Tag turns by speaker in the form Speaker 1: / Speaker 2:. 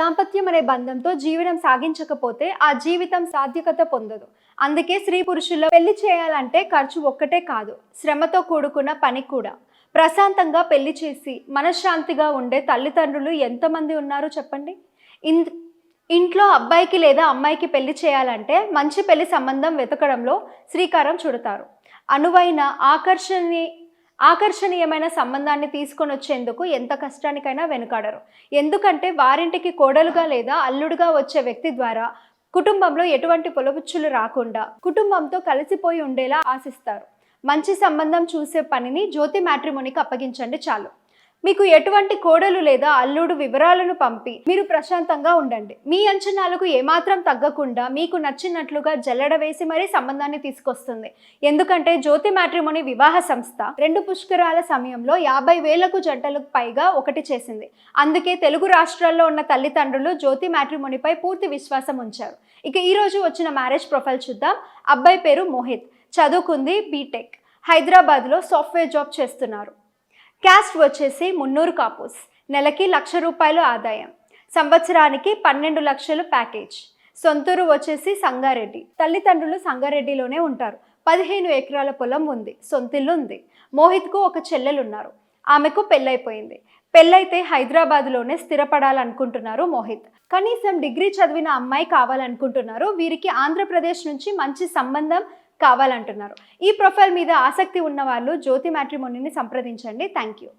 Speaker 1: దాంపత్యం అనే బంధంతో జీవనం సాగించకపోతే ఆ జీవితం సాధ్యకత పొందదు. అందుకే స్త్రీ పురుషుల్లో పెళ్ళి చేయాలంటే ఖర్చు ఒక్కటే కాదు శ్రమతో కూడుకున్న పని కూడా. ప్రశాంతంగా పెళ్ళి చేసి మనశ్శాంతిగా ఉండే తల్లిదండ్రులు ఎంతమంది ఉన్నారు చెప్పండి? ఇన్ ఇంట్లో అబ్బాయికి లేదా అమ్మాయికి పెళ్ళి చేయాలంటే మంచి పెళ్ళి సంబంధం వెతకడంలో శ్రీకారం చుడతారు. అనువైన ఆకర్షణీయ ఆకర్షణీయమైన సంబంధాన్ని తీసుకొని వచ్చేందుకు ఎంత కష్టానికైనా వెనుకాడరు. ఎందుకంటే వారింటికి కోడలుగా లేదా అల్లుడుగా వచ్చే వ్యక్తి ద్వారా కుటుంబంలో ఎటువంటి పొలపుచ్చులు రాకుండా కుటుంబంతో కలిసిపోయి ఉండేలా ఆశిస్తారు. మంచి సంబంధం చూసే పనిని జ్యోతి మ్యాట్రిమోనికి అప్పగించండి చాలు. మీకు ఎటువంటి కోడలు లేదా అల్లుడు వివరాలను పంపి మీరు ప్రశాంతంగా ఉండండి. మీ అంచనాలకు ఏమాత్రం తగ్గకుండా మీకు నచ్చినట్లుగా జల్లడ వేసి మరీ సంబంధాన్ని తీసుకొస్తుంది. ఎందుకంటే జ్యోతి మ్యాట్రిమోని వివాహ సంస్థ రెండు పుష్కరాల సమయంలో యాభై వేలకు జంటలకు పైగా ఒకటి చేసింది. అందుకే తెలుగు రాష్ట్రాల్లో ఉన్న తల్లిదండ్రులు జ్యోతి మ్యాట్రిమోనిపై పూర్తి విశ్వాసం ఉంచారు. ఇక ఈ రోజు వచ్చిన మ్యారేజ్ ప్రొఫైల్ చూద్దాం. అబ్బాయి పేరు మోహిత్. చదువుకుంది బీటెక్. హైదరాబాద్లో సాఫ్ట్వేర్ జాబ్ చేస్తున్నారు. క్యాస్ట్ వచ్చేసి మున్నూరు కాపుస్. నెలకి లక్ష రూపాయలు ఆదాయం. సంవత్సరానికి పన్నెండు లక్షలు ప్యాకేజ్. సొంతూరు వచ్చేసి సంగారెడ్డి. తల్లిదండ్రులు సంగారెడ్డిలోనే ఉంటారు. పదిహేను ఎకరాల పొలం ఉంది. సొంతిల్లు ఉంది. మోహిత్కు ఒక చెల్లెలు ఉన్నారు ఆమెకు పెళ్ళైపోయింది. పెళ్ళైతే హైదరాబాద్లోనే స్థిరపడాలనుకుంటున్నారు మోహిత్. కనీసం డిగ్రీ చదివిన అమ్మాయి కావాలనుకుంటున్నారు. వీరికి ఆంధ్రప్రదేశ్ నుంచి మంచి సంబంధం కావాలంటున్నారు. ఈ ప్రొఫైల్ మీద ఆసక్తి ఉన్న వాళ్ళు జ్యోతి మ్యాట్రిమోనీని సంప్రదించండి. Thank you